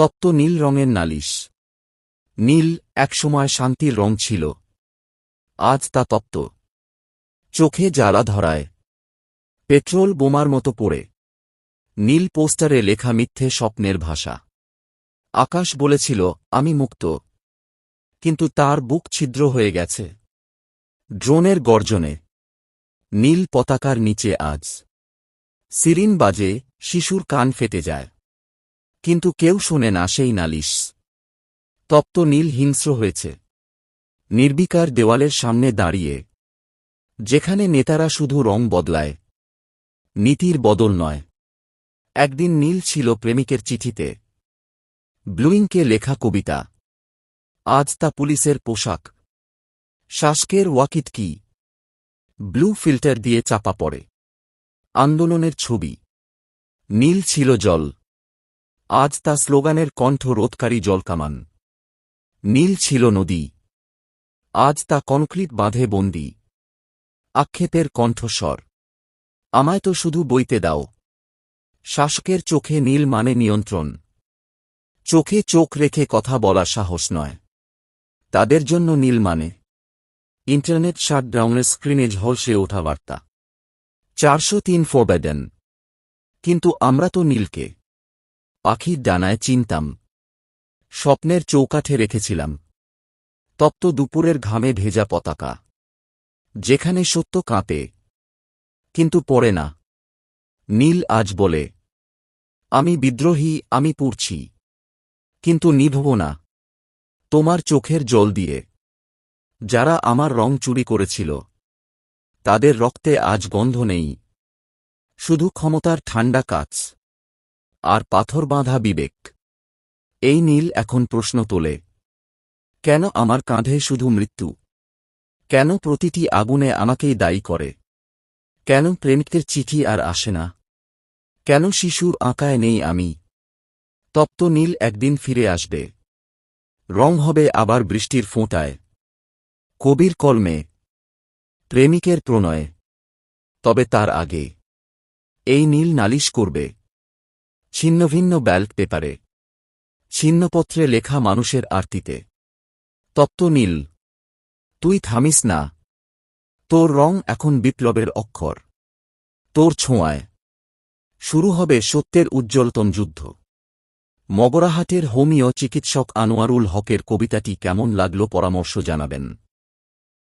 তপ্ত নীল রঙের নালিশ। নীল একসময় শান্তির রং ছিল। আজ তা তপ্ত। চোখে জ্বালা ধরায়। পেট্রোল বোমার মতো পড়ে। নীল পোস্টারে লেখা মিথ্যে স্বপ্নের ভাষা। আকাশ বলেছিল, আমি মুক্ত। কিন্তু তার বুক ছিদ্র হয়ে গেছে। ড্রোনের গর্জনে। নীল পতাকার নিচে আজ। সিরিন বাজে, শিশুর কান ফেটে যায়। কিন্তু কেউ শোনে না সেই নালিশ। তপ্ত নীল হিংস্র হয়েছে। নির্বিকার দেওয়ালের সামনে দাঁড়িয়ে। যেখানে নেতারা শুধু রং বদলায়। নীতির বদল নয়। একদিন নীল ছিল প্রেমিকের চিঠিতে। ব্লুইংকে লেখা কবিতা। আজ তা পুলিশের পোশাক। শাসকের ওয়াকিট কি? ব্লু ফিল্টার দিয়ে চাপা পড়ে। আন্দোলনের ছবি। নীল ছিল জল। আজ তা স্লোগানের কণ্ঠ রোধকারী জলকামান। নীল ছিল নদী। আজ তা কনক্রিট বাঁধে বন্দি। আক্ষেপের কণ্ঠস্বর। আমায় তো শুধু বইতে দাও। শাসকের চোখে নীল মানে নিয়ন্ত্রণ। চোখে চোখ রেখে কথা বলা সাহস নয়। তাদের জন্য নীল মানে। ইন্টারনেট শাটডাউনের স্ক্রিনে ঝলসে ওঠা বার্তা। চারশো তিন ফোরবেডেন কিন্তু আমরা তো নীলকে পাখির ডানায় চিনতাম। স্বপ্নের চৌকাঠে রেখেছিলাম। তপ্ত দুপুরের ঘামে ভেজা পতাকা। যেখানে সত্য কাঁপে, কিন্তু পড়ে না। নীল আজ বলে, আমি বিদ্রোহী, আমি পুড়ছি। কিন্তু নিভব না। তোমার চোখের জল দিয়ে। যারা আমার রং চুরি করেছিল, তাদের রক্তে আজ গন্ধ নেই। শুধু ক্ষমতার ঠান্ডা কাচ আর পাথর বাঁধা বিবেক। এই নীল এখন প্রশ্ন তোলে। কেন আমার কাঁধে শুধু মৃত্যু? কেন প্রতিটি আগুনে আমাকেই দায়ী করে? কেন প্রেমিকের চিঠি আর আসে না? কেন শিশুর আঁকায় নেই আমি? তপ্ত নীল একদিন ফিরে আসবে। রং হবে আবার বৃষ্টির ফোঁটায়। কবির কলমে। প্রেমিকের প্রণয়ে। তবে তার আগে। এই নীল নালিশ করবে। ছিন্ন ভিন্ন ব্যালট পেপারে। ছিন্নপত্রে লেখা মানুষের আরতিতে। তপ্ত নীল। তুই থামিস না। তোর রং এখন বিপ্লবের অক্ষর। তোর ছোঁয়ায়। শুরু হবে সত্যের উজ্জ্বলতম যুদ্ধ। মগরাহাটের হোমিও চিকিৎসক আনোয়ারুল হকের কবিতাটি কেমন লাগল পরামর্শ জানাবেন।